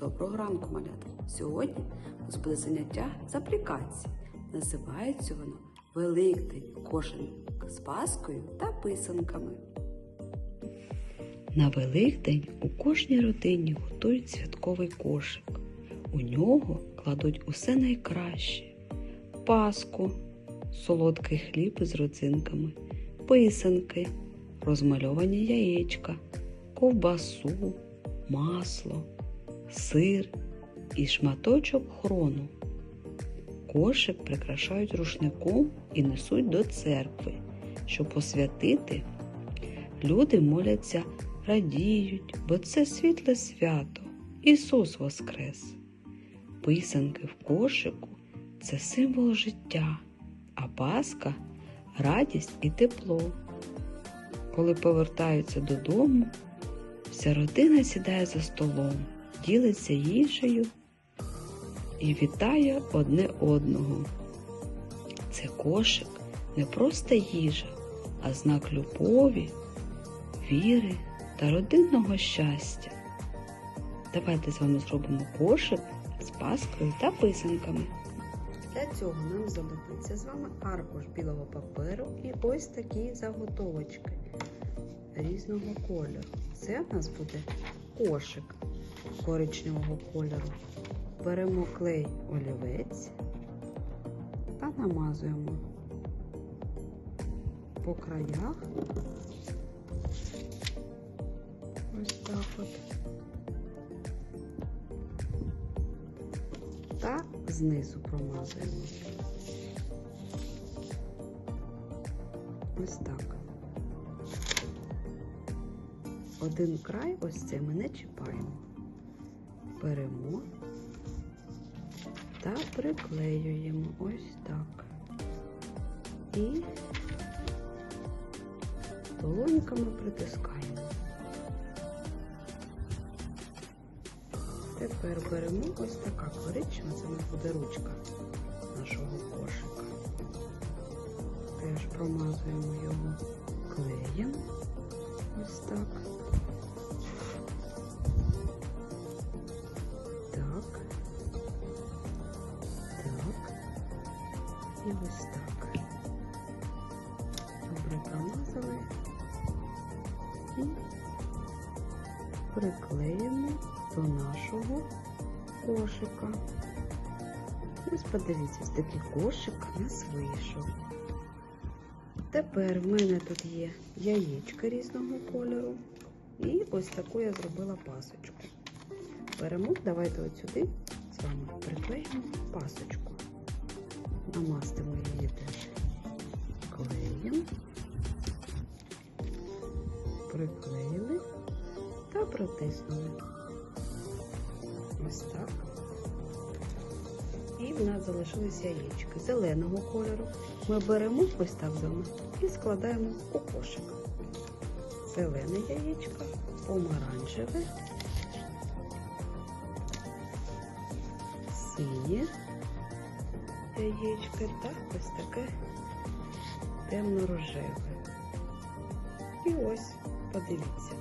Доброго ранку, малята! Сьогодні у нас буде заняття з аплікації. Називається воно Великдень кошенок з паскою та писанками. На Великдень у кожній родині готують святковий кошик. У нього кладуть усе найкраще: паску, солодкий хліб із родзинками, писанки, розмальовані яєчка, ковбасу, масло, сир і шматочок хрону. Кошик прикрашають рушником і несуть до церкви, щоб посвятити. Люди моляться, радіють, бо це світле свято. Ісус Воскрес. Писанки в кошику це символ життя, а Пасха радість і тепло. Коли повертаються додому, вся родина сідає за столом, ділиться їжею і вітає одне одного. Це кошик не просто їжа, а знак любові, віри та родинного щастя. Давайте з вами зробимо кошик з паскою та писанками. Для цього нам знадобиться з вами аркуш білого паперу і ось такі заготовочки різного кольору. Це в нас буде кошик коричневого кольору. Беремо клей олівець та намазуємо по краях. Ось так от. Та знизу промазуємо. Ось так. Один край ось це ми не чіпаємо. Беремо та приклеюємо ось так. І долоньками притискаємо. Тепер беремо ось така коричнева, це у буде ручка нашого кошика. Теж промазуємо його клеєм. Ось. Так. І ось так. Добре промазали. І приклеїмо до нашого кошика. Ось подивіться, такий кошик у нас вийшов. Тепер в мене тут є яєчка різного кольору. І ось таку я зробила пасочку. Беремо, давайте от сюди з вами приклеїмо пасочку. Намастимо її теж клеєм. Приклеїли та протиснули. Ось так. І в нас залишились яєчки зеленого кольору. Ми беремо ось так з і складаємо у кошик. Зелене яєчко, помаранчеве, синє яєчко та ось таке темно-рожеве. І ось, подивіться,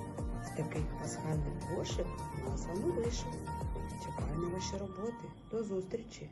такий пасхальний кошик у нас вам вийшов. Чекаю ваші роботи. До зустрічі!